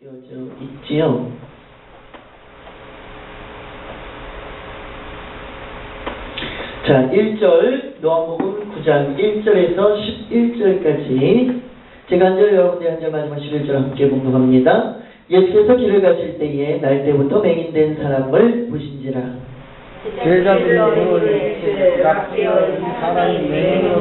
띄어져 있지요. 자, 1절 노아복음 9장 1절에서 11절까지 제가 한 절 여러분들이 한절 마지막 11절 함께 공독합니다. 예수께서 길을 가실 때에 날 때부터 맹인된 사람을 보신지라 제자들이 그를 납치어 이 사람이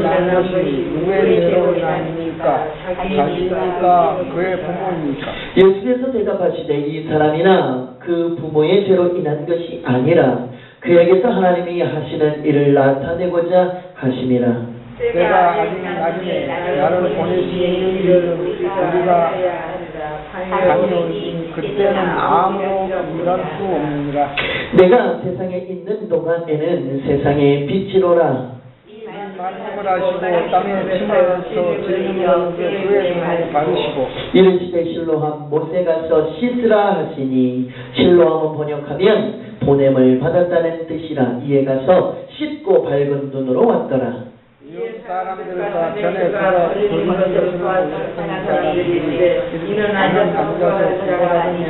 난 것이 누구의 죄로 인하니까 자기니까 그의 부모니까 예수께서 대답하시되 이 사람이나 그 부모의 죄로 인한 것이 아니라 그에게서 하나님이 하시는 일을 나타내고자 하심이라. 때가 아직 나중에 나를 보내시는 일을 우리가 다녀오니 그때는 아무로 일할 수 없느니라 내가 세상에 있는 동안에는 세상의 빛이로라. 말씀을 하시고 땅에 침에서 질문하는 그의 눈을 받으시고. 이르시되 실로함 못에 가서 씻으라 하시니 실로함은 번역하면 보냄을 받았다는 뜻이라. 이에 가서 씻고 밝은 눈으로 왔더라 전에 아니니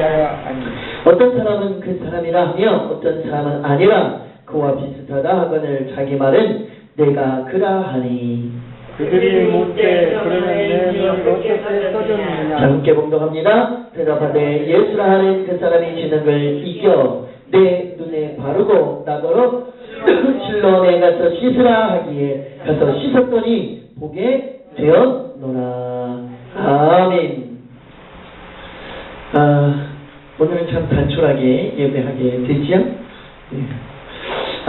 어떤 사람은 그 사람이라 하며 어떤 사람은 아니라 그와 비슷하다 하거늘 자기 말은 내가 그라 하니. 그들이 묻되 그러면 내 눈이 어떻게 떠졌느냐? 봉독합니다. 대답하되 예수라 하는 그 사람이 주는 걸 이겨 내 눈에 바르고 나더러 실로원에 가서 씻으라 하기에 가서 씻었더니 보게 되었노라 아멘 아, 오늘은 참 단촐하게 예배하게 되지요 예.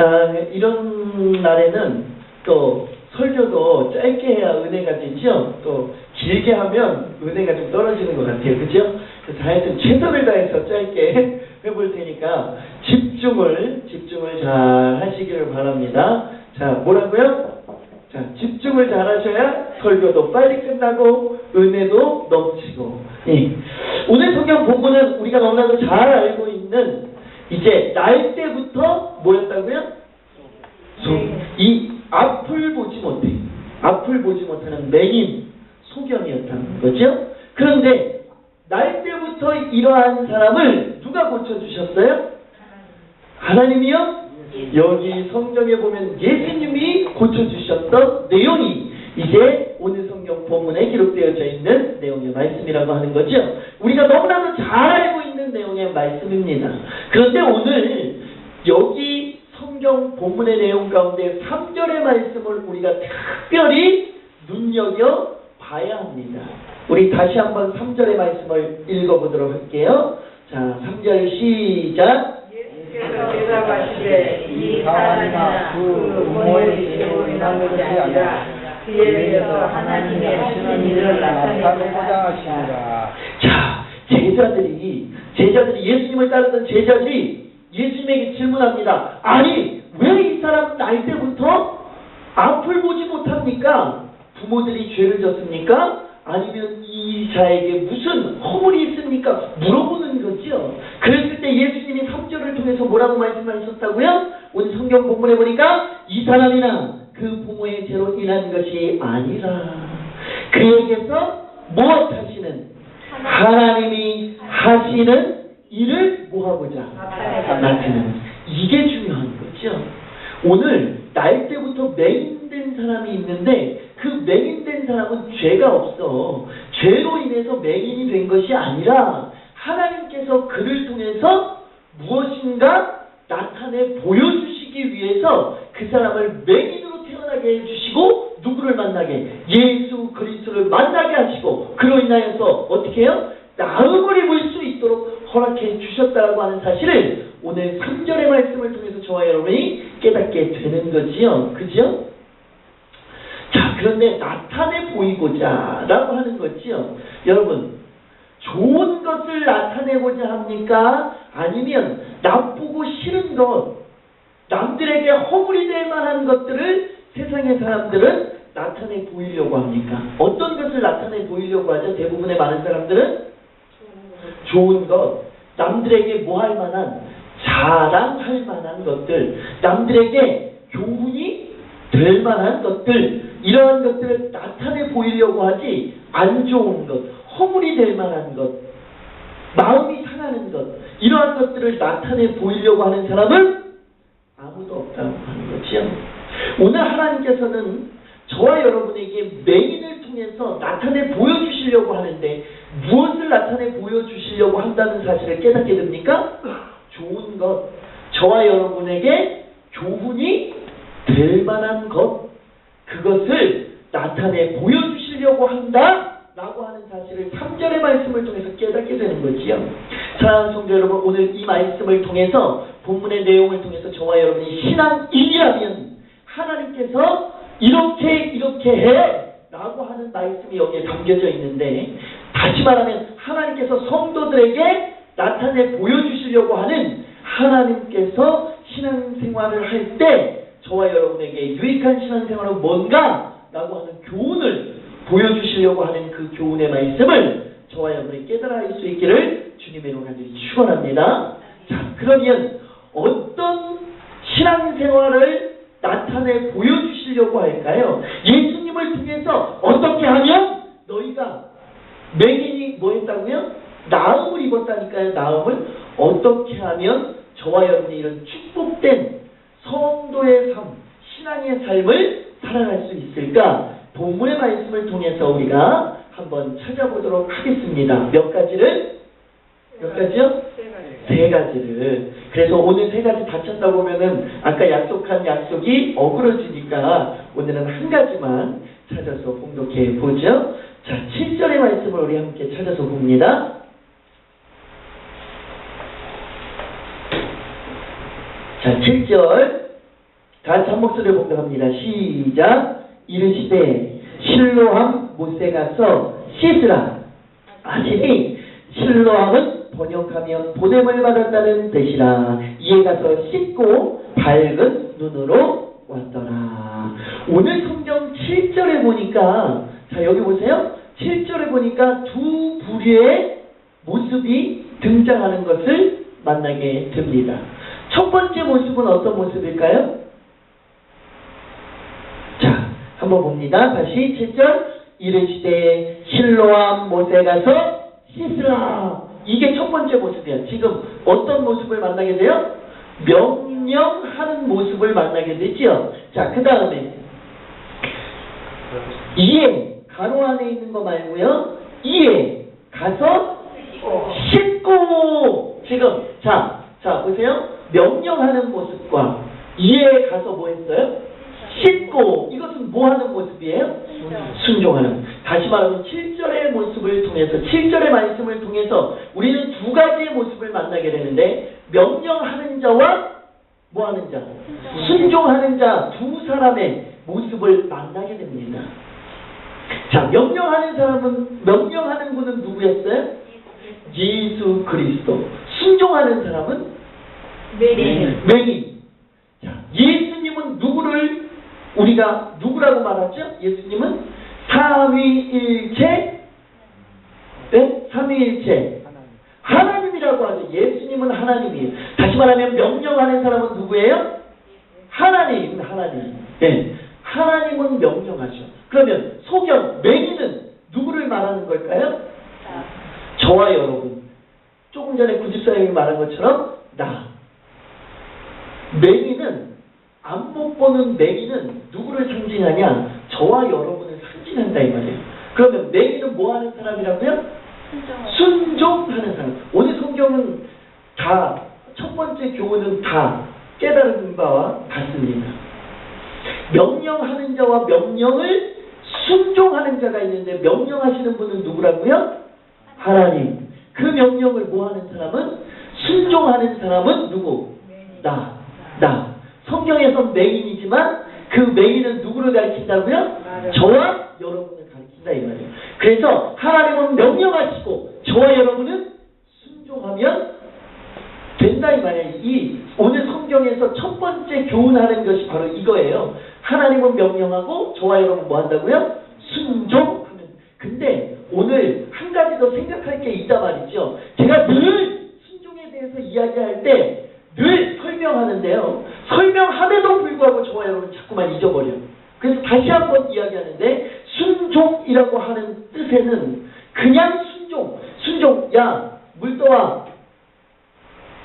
아, 이런 날에는 또 설교도 짧게 해야 은혜가 되죠. 또 길게 하면 은혜가 좀 떨어지는 것 같아요. 그죠? 그래서 하여튼 최선을 다해서 짧게 해볼 테니까 집중을, 집중을 잘 하시기를 바랍니다. 자, 뭐라고요? 자, 집중을 잘 하셔야 설교도 빨리 끝나고 은혜도 넘치고. 예. 오늘 성경 본문은 우리가 너무나도 잘 알고 있는 이제 날 때부터 뭐였다고요? 소- 이 앞을 보지 못해. 앞을 보지 못하는 맹인 소경이었다는 거죠. 그런데 날 때부터 이러한 사람을 누가 고쳐주셨어요? 하나님이요? 여기 성경에 보면 예수님이 고쳐주셨던 내용이 이제 오늘 성경 본문에 기록되어져 있는 내용의 말씀이라고 하는 거죠. 우리가 너무나도 잘 알고 있는 내용의 말씀입니다. 그런데 오늘 여기 성경 본문의 내용 가운데 3절의 말씀을 우리가 특별히 눈여겨 봐야 합니다. 우리 다시 한번 3절의 말씀을 읽어보도록 할게요. 자, 3절 시작. 예수께서 대답하시되 이 사람이나 그 부모의 죄로 인한 것이 아니라 그에 대해서 하나님이 하시는 일을 나타내고자 하시니라 자, 제자들이, 제자들이, 예수님을 따르던 제자들이 예수님에게 질문합니다. 아니, 왜 이 사람 나이 때부터 앞을 보지 못합니까? 부모들이 죄를 졌습니까? 아니면 이 자에게 무슨 허물이 있습니까? 물어보는 거죠. 그랬을 때 예수님이 3절을 통해서 뭐라고 말씀하셨다고요? 오늘 성경 본문에 보니까 이 사람이나 그 부모의 죄로 인한 것이 아니라 그에게서 무엇 하시는 하나님이 하시는 일을 뭐하고자 나타내는 이게 중요한 거죠. 오늘 날 때부터 맹인된 사람이 있는데 그 맹인된 사람은 죄가 없어. 죄로 인해서 맹인이 된 것이 아니라 하나님께서 그를 통해서 무엇인가 나타내 보여주시기 위해서 그 사람을 맹인으로 태어나게 해주시고 누구를 만나게 예수 그리스도를 만나게 하시고 그로 인하여서 어떻게 해요? 나음을 입을 수 있도록 허락해 주셨다라고 하는 사실을 오늘 3절의 말씀을 통해서 저와 여러분이 깨닫게 되는 거지요. 자, 그런데 나타내 보이고자 라고 하는 거지요. 여러분, 좋은 것을 나타내고자 합니까? 아니면 나쁘고 싫은 것, 남들에게 허물이 될 만한 것들을 세상의 사람들은 나타내 보이려고 합니까? 어떤 것을 나타내 보이려고 하죠? 대부분의 많은 사람들은 좋은 것, 남들에게 뭐 할 만한, 자랑할 만한 것들, 남들에게 교훈이 될 만한 것들, 이러한 것들을 나타내 보이려고 하지, 안 좋은 것, 허물이 될 만한 것, 마음이 상하는 것, 이러한 것들을 나타내 보이려고 하는 사람은 아무도 없다고 하는 거지요. 오늘 하나님께서는 저와 여러분에게 맹인을 통해서 나타내 보여주시려고 하는데 무엇을 나타내 보여주시려고 한다는 사실을 깨닫게 됩니까? 좋은 것, 저와 여러분에게 교훈이 될 만한 것, 그것을 나타내 보여주시려고 한다. 라고 하는 사실을 3절의 말씀을 통해서 깨닫게 되는 거지요. 사랑하는 성도 여러분, 오늘 이 말씀을 통해서 본문의 내용을 통해서 저와 여러분이 신앙인이라면 하나님께서 이렇게 이렇게 해 라고 하는 말씀이 여기에 담겨져 있는데 다시 말하면 하나님께서 성도들에게 나타내 보여주시려고 하는 하나님께서 신앙생활을 할때 저와 여러분에게 유익한 신앙생활은 뭔가 라고 하는 교훈을 보여주시려고 하는 그 교훈의 말씀을 저와 여러분이 깨달아 알수 있기를 주님의 이름으로 축원합니다. 자, 그러면 어떤 신앙생활을 나타내 보여주시려고 할까요? 예수님을 통해서 어떻게 하면 너희가 맹인이 뭐 했다고요? 나음을 입었다니까요. 나음을 어떻게 하면 저와 여러분이 이런 축복된 성도의 삶, 신앙의 삶을 살아갈 수 있을까? 본문의 말씀을 통해서 우리가 한번 찾아보도록 하겠습니다. 몇 가지를? 몇 가지요? 세 가지를. 그래서 오늘 세 가지 다 찾다 보면은 아까 약속한 약속이 어그러지니까 오늘은 한 가지만 찾아서 공독해 보죠. 자, 7절의 말씀을 우리 함께 찾아서 봅니다. 자, 7절. 같이 한 목소리로 공독합니다. 시작. 이르시되 실로함 못에 가서 씻으라. 하시니 실로함은 번역하면 보냄을 받았다는 뜻이라. 이에 가서 씻고 밝은 눈으로 왔더라. 오늘 성경 7절에 보니까 자 여기 보세요. 7절에 보니까 두 부류의 모습이 등장하는 것을 만나게 됩니다. 첫 번째 모습은 어떤 모습일까요? 자, 한번 봅니다. 다시 7절 이르시되 실로암 못에 가서 씻으라. 이게 첫 번째 모습이야. 지금 어떤 모습을 만나게 돼요? 명령하는 모습을 만나게 되지요. 자, 그 다음에 이에 가로 안에 있는 거 말고요. 이에 가서 씻고 지금 자, 자 보세요. 명령하는 모습과 이에 가서 뭐 했어요? 씻고 이것은 뭐 하는 모습이에요? 순종하는. 다시 말하면 7절의 모습을 통해서 7절의 말씀을 통해서 우리는 두 가지의 모습을 만나게 되는데 명령하는 자와 뭐 하는 자? 순종하는 자 두 사람의 모습을 만나게 됩니다. 자, 명령하는 사람은 명령하는 분은 누구였어요? 예수 그리스도. 순종하는 사람은 자, 예수님은 누구를 우리가 누구라고 말하죠? 예수님은 삼위일체, 네? 삼위일체. 하나님이라고 하죠. 예수님은 하나님이에요. 다시 말하면 명령하는 사람은 누구예요? 하나님, 하나님. 네. 하나님은 명령하죠. 그러면 소경, 맹인은 누구를 말하는 걸까요? 저와 여러분. 조금 전에 구집사님이 말한 것처럼 나. 맹인은 안못 보는 맹인은 누구를 상징하냐? 저와 여러분을 상징한다 이 말이에요. 그러면 맹인은 뭐 하는 사람이라고요? 순종 하는 사람. 오늘 성경은 다 첫 번째 교훈은 다 깨달은 바와 같습니다. 명령하는 자와 명령을 순종하는 자가 있는데 명령하시는 분은 누구라고요? 하나님. 그 명령을 뭐 하는 사람은 순종하는 사람은 누구? 나. 나. 성경에선 맹인이지만 그 맹인은 누구를 가리킨다고요? 저와 여러분을 가리킨다 이 말이에요. 그래서 하나님은 명령하시고 저와 여러분은 순종하면 된다 이 말이에요. 이 오늘 성경에서 첫 번째 교훈하는 것이 바로 이거예요. 하나님은 명령하고 저와 여러분 뭐 한다고요? 순종하면. 근데 오늘 한 가지 더 생각할 게 있다 말이죠. 제가 늘 순종에 대해서 이야기할 때늘 설명하는데요. 설명함에도 불구하고 저와 여러분 자꾸만 잊어버려요. 그래서 다시 한번 이야기하는데 순종이라고 하는 뜻에는 그냥 순종, 순종, 야 물 떠와.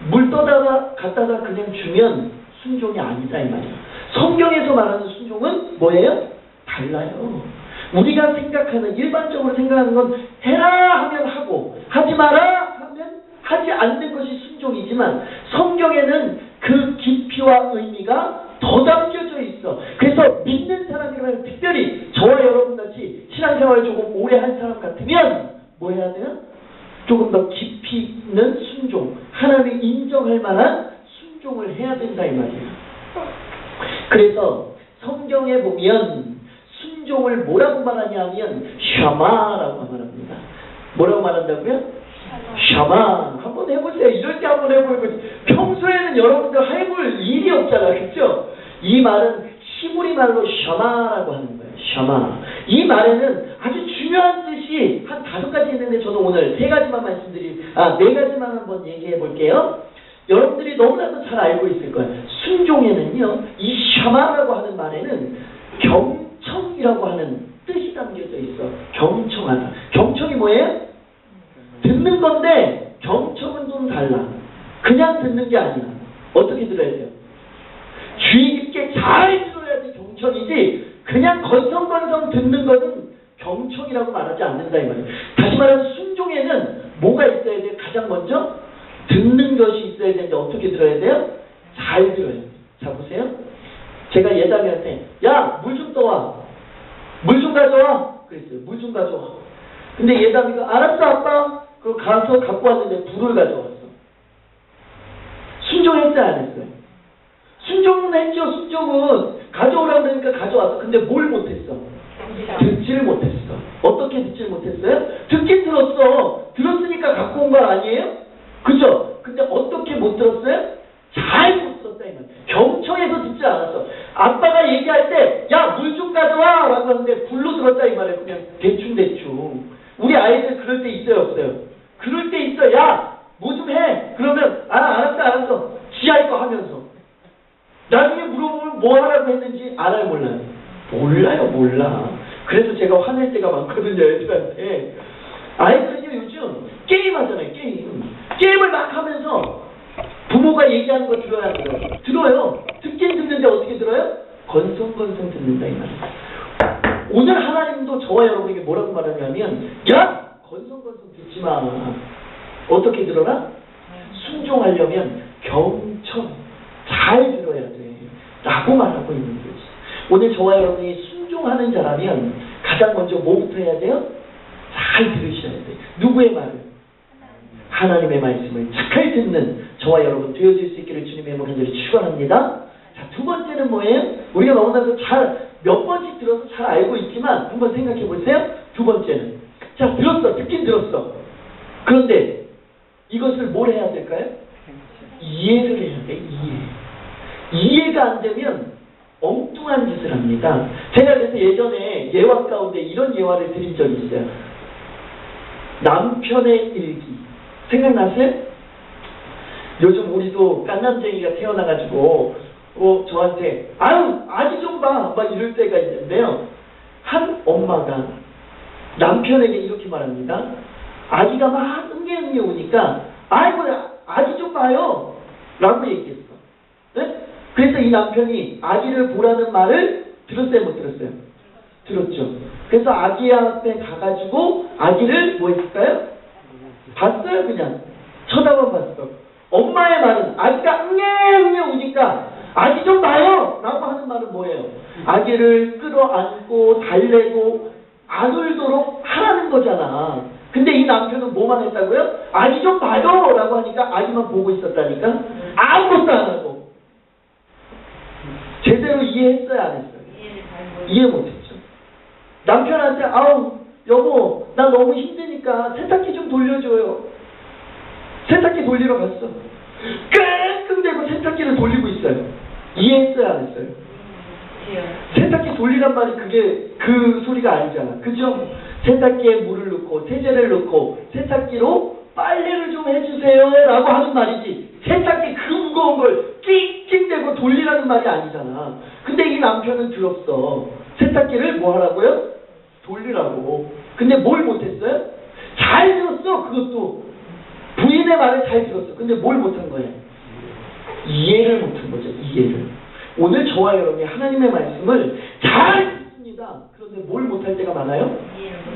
물 떠다가 갖다가 그냥 주면 순종이 아니다 이 말이에요. 성경에서 말하는 순종은 뭐예요? 달라요. 우리가 생각하는 일반적으로 생각하는 건 해라 하면 하고 하지 마라 하면 하지 않는 것이 순종이지만 성경에는 그 깊이와 의미가 더 담겨져 있어. 그래서 믿는 사람이라면 특별히 저와 여러분 같이 신앙생활을 조금 오래 한 사람 같으면 뭐 해야 돼요? 조금 더 깊이 있는 순종, 하나님이 인정할 만한 순종을 해야 된다 이 말이에요. 그래서 성경에 보면 순종을 뭐라고 말하냐면 샤마라고 말합니다. 뭐라고 말한다고요? 샤마 한번 해보세요. 이럴 때 한번 해보고 평소에는 여러분들 해볼 일이 없잖아, 그렇죠? 이 말은 히브리 말로 샤마라고 하는 거예요. 샤마. 이 말에는 아주 중요한 뜻이 한 다섯 가지 있는데 저는 오늘 세 가지만 말씀드리, 아, 네 가지만 한번 얘기해 볼게요. 여러분들이 너무나도 잘 알고 있을 거예요. 순종에는요, 이 샤마라고 하는 말에는 경청이라고 하는 뜻이 담겨져 있어. 경청하다. 경청이 뭐예요? 듣는 건데 경청은 좀 달라. 그냥 듣는 게 아니야. 어떻게 들어야 돼요? 주의 깊게 잘 들어야지 경청이지 그냥 건성건성 듣는 거는 경청이라고 말하지 않는다 이 말이에요. 다시 말하면 순종에는 뭐가 있어야 돼요? 가장 먼저 듣는 것이 있어야 되는데 어떻게 들어야 돼요? 잘 들어야 돼요. 자 보세요. 제가 예담이한테 야 물 좀 떠와. 물 좀 가져와. 그랬어요. 물 좀 가져와. 근데 예담이가 알았어 아빠. 그 가서 갖고 왔는데 불을 가져왔어. 순종했어요 안 했어요? 순종은 했죠. 순종은 가져오라고 그러니까 가져왔어. 근데 뭘 못했어? 듣지를 못했어. 어떻게 듣지를 못했어요? 듣긴 들었어. 들었으니까 갖고 온 거 아니에요? 그죠? 근데 어떻게 못 들었어요? 잘 못 들었다 이 말. 경청해서 듣지 않았어. 아빠가 얘기할 때, 야, 물 좀 가져와! 라고 하는데 불로 들었다 이 말이에요. 그냥 대충 대충. 우리 아이들 그럴 때 있어요, 없어요? 그럴 때 있어. 야, 뭐 좀 해. 그러면, 아, 알았어, 알았어. 지할 거 하면서. 나중에 물어보면 뭐 하라고 했는지 알아요, 몰라요? 몰라요, 몰라. 그래서 제가 화낼 때가 많거든요, 애들한테. 아이들은요, 요즘 게임 하잖아요, 게임. 게임을 막 하면서 부모가 얘기하는 거 들어야 돼요. 들어요. 듣긴 듣는데 어떻게 들어요? 건성건성 듣는다, 이 말이에요. 오늘 하나님도 저와 여러분에게 뭐라고 말하냐면, 야! 건성건성 듣지 마. 어떻게 들어라? 순종하려면 경청, 잘 들어야 돼. 라고 말하고 있는 거지. 오늘 저와 여러분이 순종하는 자라면 가장 먼저 뭐부터 해야 돼요? 잘 들으셔야 돼. 누구의 말을? 하나님의 말씀을 잘 듣는 저와 여러분 되어질 수 있기를 주님의 이름으로 간절히 축원합니다. 자, 두 번째는 뭐예요? 우리가 너무나도 잘, 몇 번씩 들어서 잘 알고 있지만 한번 생각해 보세요. 두 번째는. 자, 들었어. 듣긴 들었어. 그런데 이것을 뭘 해야 될까요? 이해를 해야 돼, 이해. 이해가 안 되면 엉뚱한 짓을 합니다. 제가 그래서 예전에 예화 가운데 이런 예화를 드린 적이 있어요. 남편의 일기. 생각나세요? 요즘 우리도 깐남쟁이가 태어나가지고, 어, 저한테, 아유, 아기 좀 봐! 막 이럴 때가 있는데요. 한 엄마가 남편에게 이렇게 말합니다. 아기가 막 응애응애 오니까, 아이고, 아기 좀 봐요! 라고 얘기했어. 네? 그래서 이 남편이 아기를 보라는 말을 들었어요, 못 들었어요? 들었죠. 그래서 아기 앞에 가가지고 아기를 뭐 했을까요? 봤어요, 그냥. 쳐다만 봤어. 엄마의 말은 아기가 응애응애 우니까 아기 좀 봐요! 라고 하는 말은 뭐예요? 아기를 끌어안고 달래고 안 울도록 하라는 거잖아. 근데 이 남편은 뭐만 했다고요? 아기 좀 봐요! 라고 하니까 아기만 보고 있었다니까? 아무것도 안 하고. 제대로 이해했어요, 안 했어요? 이해 못했죠. 남편한테 아우 여보 나 너무 힘드니까 세탁기 좀 돌려줘요. 세탁기 돌리러 갔어. 끙끙대고 세탁기를 돌리고 있어요. 이해했어요, 안 했어요? 세탁기 돌리란 말이 그게 그 소리가 아니잖아. 그죠? 세탁기에 물을 넣고 세제를 넣고 세탁기로 빨래를 좀 해주세요 라고 하는 말이지 세탁기 그 무거운 걸 낑낑대고 돌리라는 말이 아니잖아. 근데 이 남편은 들었어. 세탁기를 뭐 하라고요? 돌리라고. 근데 뭘 못했어요? 잘 들었어 그것도. 부인 부인의 말을 잘 들었어. 근데 뭘 못한 거예요? 이해를 못한 거죠. 이해를. 오늘 저와 여러분이 하나님의 말씀을 잘 듣습니다. 그런데 뭘 못할 때가 많아요?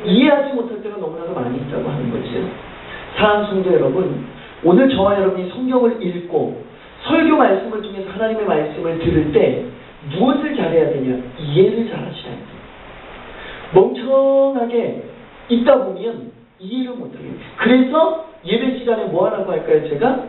이해하지 못할 때가 너무나도 많이 있다고 하는 거죠. 사랑하는 성도 여러분, 오늘 저와 여러분이 성경을 읽고 설교 말씀을 통해서 하나님의 말씀을 들을 때 무엇을 잘해야 되냐? 이해를 잘 하셔야 돼요. 멍청하게 있다 보면 이해를 돼요. 그래서 예배 시간에 뭐 하라고 할까요? 제가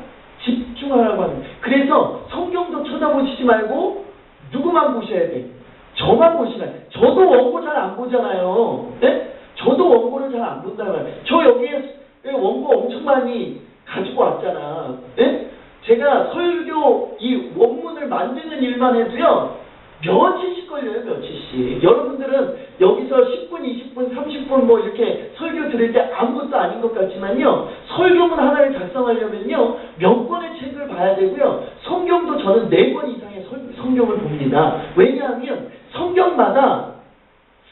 집중하라고 하는. 그래서 성경도 쳐다보시지 말고 누구만 보셔야 돼. 저만 보시면 저도 원고 잘 안 보잖아요. 네? 저도 원고를 잘 안 본다고요. 저 여기에 원고 엄청 많이 가지고 왔잖아. 네? 제가 설교 이 원문을 만드는 일만 해도요. 며칠씩 걸려요, 며칠씩. 여러분들은 여기서 10분, 20분, 30분 뭐 이렇게 설교 들을 때 아무것도 아닌 것 같지만요. 설교문 하나를 작성하려면요. 몇 권의 책을 봐야 되고요. 성경도 저는 네권 이상의 설- 성경을 봅니다. 왜냐하면 성경마다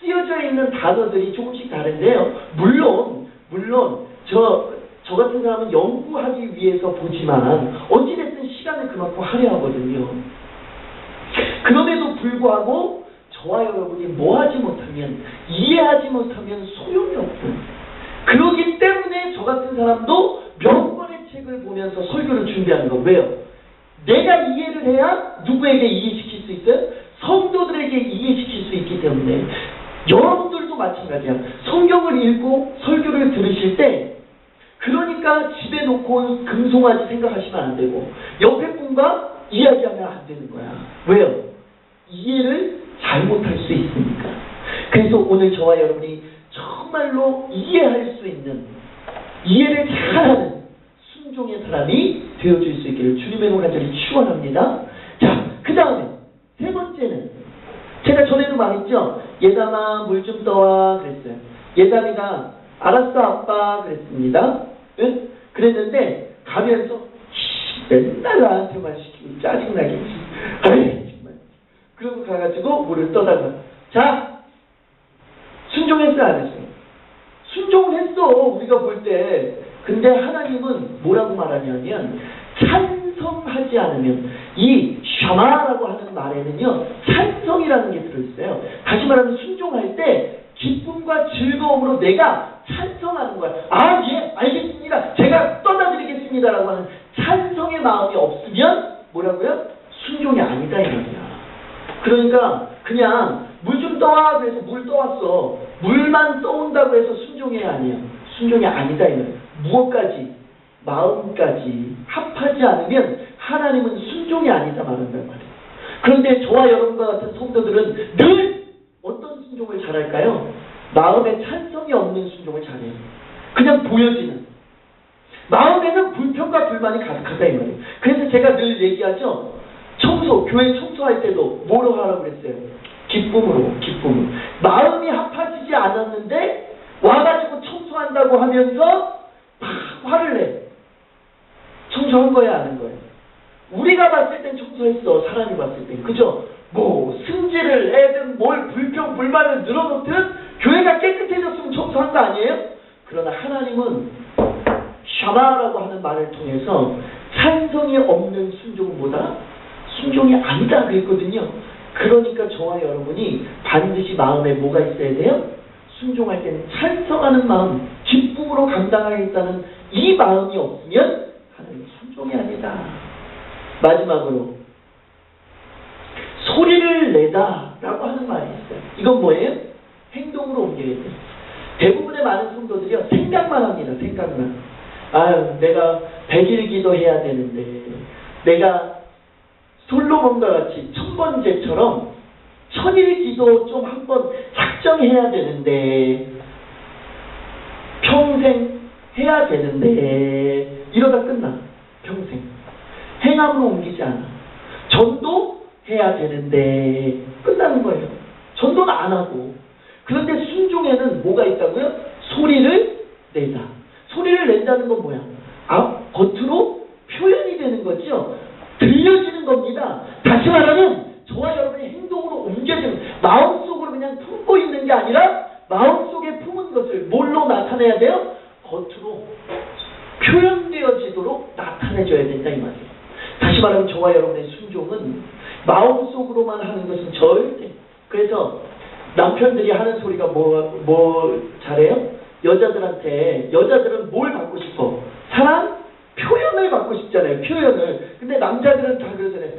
쓰여져 있는 단어들이 조금씩 다른데요. 물론, 물론, 저, 저 같은 사람은 연구하기 위해서 보지만, 어찌됐든 시간을 그만큼 할애하거든요. 그럼에도 불구하고, 저와 여러분이 뭐 하지 못하면, 이해하지 못하면 소용이 없어요. 그러기 때문에 저 같은 사람도 몇 권의 책을 보면서 설교를 준비하는 거. 왜요? 내가 이해를 해야 누구에게 이해시킬 수 있어요? 성도들에게 이해시킬 수 있기 때문에 여러분들도 마찬가지야. 성경을 읽고 설교를 들으실 때 그러니까 집에 놓고 금송아지 생각하시면 안 되고 옆에 분과 이야기하면 안 되는 거야. 왜요? 이해를 잘못할 수 있으니까. 그래서 오늘 저와 여러분이 정말로 이해할 수 있는 이해를 잘하는 순종의 사람이 되어줄 수 있기를 주님의 이름 간절히 축원합니다. 자, 그 다음에 세 번째는 제가 전에도 말했죠. 예담아 물 좀 떠와 그랬어요. 예담이가 알았어 아빠 그랬습니다. 응? 그랬는데 가면서 씨, 맨날 나한테만 시키고 짜증나게 아이 정말 그러고 가가지고 물을 떠다가 자 순종했어요 안 했어요? 순종을 했어 우리가 볼 때 근데 하나님은 뭐라고 말하냐면 찬성하지 않으면 이 샤마라고 하는 말에는요 찬성이라는 게 들어있어요 다시 말하면 순종할 때 기쁨과 즐거움으로 내가 찬성하는 거야 아 예 알겠습니다 제가 떠나드리겠습니다라고 하는 찬성의 마음이 없으면 뭐라고요? 순종이 아니다 이 말이야 그러니까 그냥 물 좀 떠와 그래서 물 떠왔어. 물만 떠온다고 해서 순종이 아니야. 순종이 아니다 이는 무엇까지 마음까지 합하지 않으면 하나님은 순종이 아니다 말한단 말이에요. 그런데 저와 여러분과 같은 성도들은 늘 어떤 순종을 잘할까요? 마음에 찬성이 없는 순종을 잘해요. 그냥 보여지는. 마음에는 불평과 불만이 가득하다 이 말이에요. 그래서 제가 늘 얘기하죠. 청소, 교회 청소할 때도 뭐로 하라고 그랬어요? 기쁨으로, 기쁨. 마음이 합해지지 않았는데 와가지고 청소한다고 하면서 막 화를 내. 청소한 거야, 안한 거야? 우리가 봤을 땐 청소했어, 사람이 봤을 땐. 그죠? 뭐, 승질을 내든 뭘 불평, 불만을 늘어놓든 교회가 깨끗해졌으면 청소한 거 아니에요? 그러나 하나님은 샤마라고 하는 말을 통해서 찬성이 없는 순종보다 순종이 아니다 그랬거든요. 그러니까 저와 여러분이 반드시 마음에 뭐가 있어야 돼요? 순종할 때는 찬성하는 마음, 기쁨으로 감당하겠다는 이 마음이 없으면 하나님 순종이 아니다. 마지막으로 소리를 내다라고 하는 말이 있어요. 이건 뭐예요? 행동으로 옮겨야 돼요. 대부분의 많은 성도들이요 생각만 합니다. 생각만. 아유 내가 백일 기도해야 되는데 내가 솔로몬과 같이 천 번째처럼 천일 기도 좀 한번 작정해야 되는데 평생 해야 되는데 이러다 끝나 평생 행함으로 옮기지 않아. 전도 해야 되는데 끝나는 거예요. 전도는 안 하고. 그런데 순종에는 뭐가 있다고요? 소리를 내다 소리를 낸다는 건 뭐야? 아, 겉으로 표현이 되는 거죠 들려지는 겁니다. 다시 말하면 저와 여러분의 행동으로 옮겨지는 마음속으로 그냥 품고 있는 게 아니라 마음속에 품은 것을 뭘로 나타내야 돼요? 겉으로 표현되어지도록 나타내줘야 된다 이 말이에요. 다시 말하면 저와 여러분의 순종은 마음속으로만 하는 것은 절대 그래서 남편들이 하는 소리가 뭐, 뭐 잘해요? 여자들한테 여자들은 뭘 받고 싶어? 사랑? 표현을 받고 싶잖아요. 표현을. 근데 남자들은 다 그러잖아요.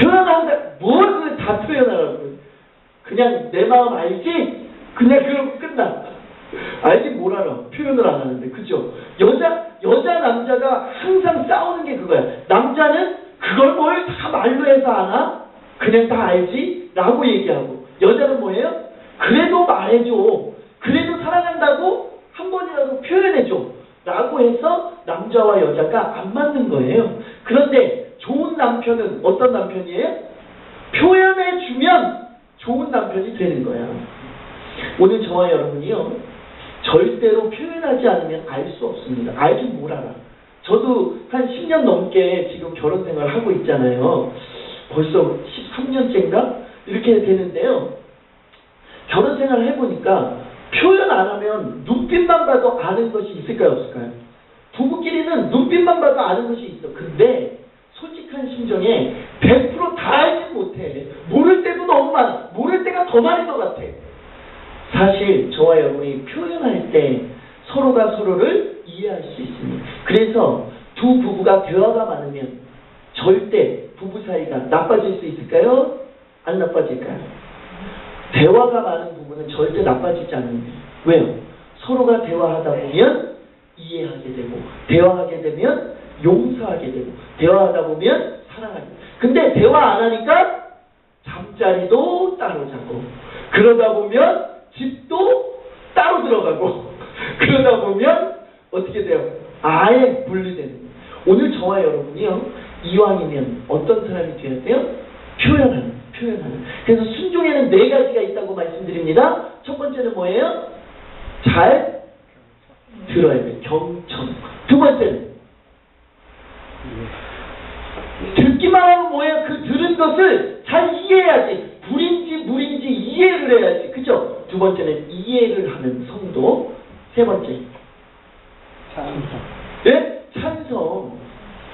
표현한다. 뭘다 표현하라고. 그냥 내 마음 알지? 그냥 그러고 끝나. 알지 뭘 알아. 표현을 안 하는데. 그죠? 여자, 여자, 남자가 항상 싸우는 게 그거야. 남자는 그걸 뭘 다 말로 해서 아나? 그냥 다 알지? 라고 얘기하고. 여자는 뭐예요? 그래도 말해줘. 그래도 사랑한다고 한 번이라도 표현해줘. 라고 해서 남자와 여자가 안 맞는 거예요. 그런데 좋은 남편은 어떤 남편이에요? 표현해주면 좋은 남편이 되는 거야. 오늘 저와 여러분이요. 절대로 표현하지 않으면 알 수 없습니다. 알긴 뭘 알아. 저도 한 10년 넘게 지금 결혼 생활 하고 있잖아요. 벌써 13년째인가? 이렇게 되는데요. 결혼 생활을 해보니까 표현 안 하면 눈빛만 봐도 아는 것이 있을까요, 없을까요? 부부끼리는 눈빛만 봐도 아는 것이 있어. 근데 솔직한 심정에 100%다 알진 못해. 모를 때도 너무 많아. 모를 때가 더 많은 것 같아. 사실 저와 여러분이 표현할 때 서로가 서로를 이해할 수 있습니다. 그래서 두 부부가 대화가 많으면 절대 부부 사이가 나빠질 수 있을까요? 안 나빠질까요? 대화가 많은 부분은 절대 나빠지지 않는데 왜요? 서로가 대화하다 보면 이해하게 되고 대화하게 되면 용서하게 되고 대화하다 보면 사랑하게 되고 근데 대화 안 하니까 잠자리도 따로 자고 그러다 보면 집도 따로 들어가고 그러다 보면 어떻게 돼요? 아예 분리되는. 오늘 저와 여러분이요 이왕이면 어떤 사람이 되어야 돼요? 표현하는 표현하는 그래서 순종에는 네 가지가 있다고 말씀드립니다. 첫 번째는 뭐예요? 잘 들어야 돼요. 경청. 두 번째는 듣기만 하면 뭐예요? 그 들은 것을 잘 이해해야지. 불인지 물인지 이해를 해야지. 그죠? 두 번째는 이해를 하는 성도. 세 번째. 찬성. 예? 찬성.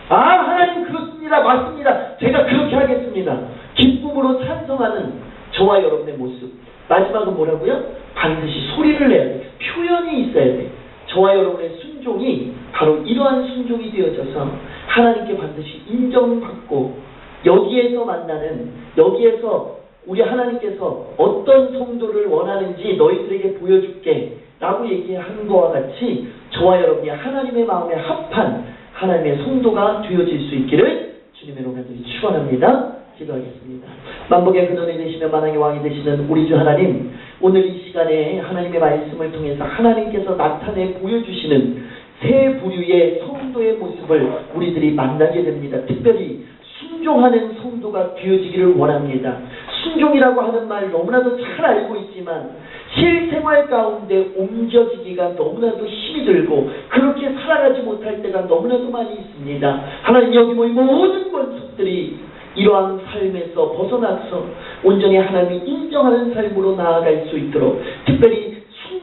아, 하나님 그렇습니다. 맞습니다. 제가 그렇게 하겠습니다. 기쁨으로 찬성하는 저와 여러분의 모습. 마지막은 뭐라고요? 반드시 소리를 내야 돼. 표현이 있어야 돼. 저와 여러분의 순종이 바로 이러한 순종이 되어져서 하나님께 반드시 인정받고 여기에서 만나는 여기에서 우리 하나님께서 어떤 성도를 원하는지 너희들에게 보여줄게 라고 얘기한 것과 같이 저와 여러분이 하나님의 마음에 합한 하나님의 성도가 되어질 수 있기를 주님의 간절히 축원합니다. 기도하겠습니다. 만복의 근원이 되시며 만왕의 왕이 되시는 우리 주 하나님 오늘 이 시간에 하나님의 말씀을 통해서 하나님께서 나타내 보여주시는 세 부류의 성도의 모습을 우리들이 만나게 됩니다. 특별히 순종하는 성도가 되어지기를 원합니다. 순종이라고 하는 말 너무나도 잘 알고 있지만 실생활 가운데 옮겨지기가 너무나도 힘이 들고 그렇게 살아가지 못할 때가 너무나도 많이 있습니다. 하나님 여기 모인 모든 권속들이 이러한 삶에서 벗어나서 온전히 하나님이 인정하는 삶으로 나아갈 수 있도록 특별히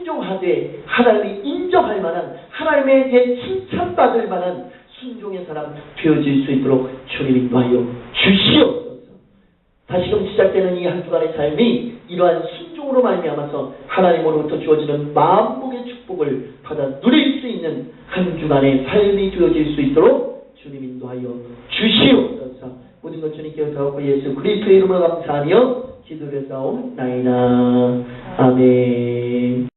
순종하되 하나님이 인정할 만한 하나님에게 칭찬받을 만한 순종의 사람 되어질 수 있도록 주님 인도하여 주시옵소서. 다시금 시작되는 이 한 주간의 삶이 이러한 순종으로 말미암아서 하나님으로부터 주어지는 마음복의 축복을 받아 누릴 수 있는 한 주간의 삶이 되어질 수 있도록 주님 인도하여 주시옵소서. 모든 것 주님께 의하고 예수 그리스도의 이름으로 감사하며 기도를 싸움 나이나 아멘.